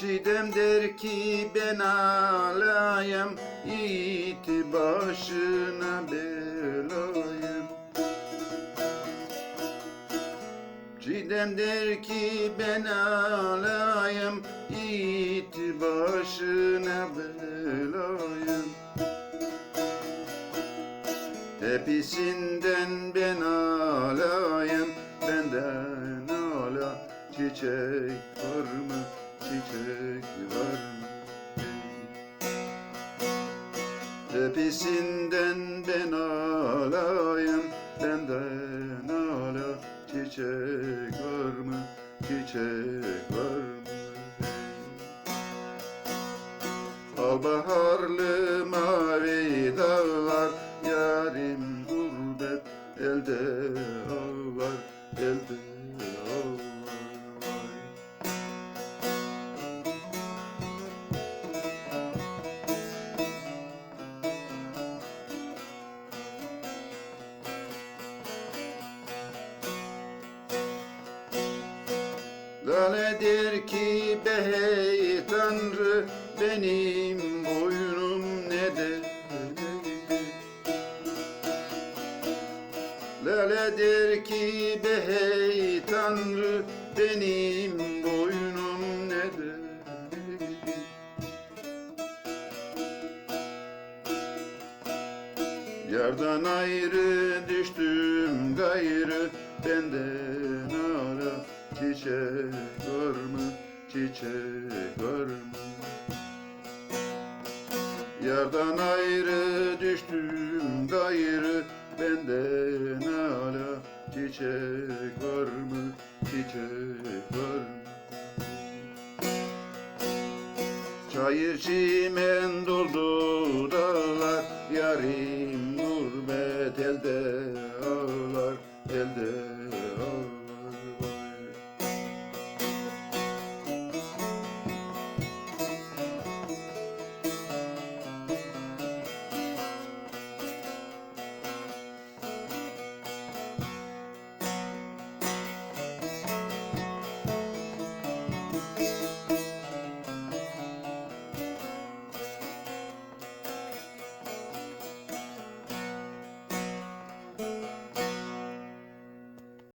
Çiğdem der ki ben alayım iti başına belayım. Çiğdem der ki ben alayım iti başına belayım. Hepsinden ben alayım benden ala çiçek var mı? Çiçek var mı? Hepsinden ben alayım benden ala. Çiçek var mı? Çiçek var mı? Al baharlı mavi dağlar Yarim gurbet elde ağlar Elde ağlar Der ki bey tanrı benim boynum ne de Lale der ki bey tanrı benim boynum ne de Yardan ayrı düştüm gayrı benden ara çiçek mı çiçek mı Yardan ayrı düştüm gayrı benden ala çiçek mı çiçek mı Çayır çimen doldu dağlar Yarim gurbet elde ağlar elde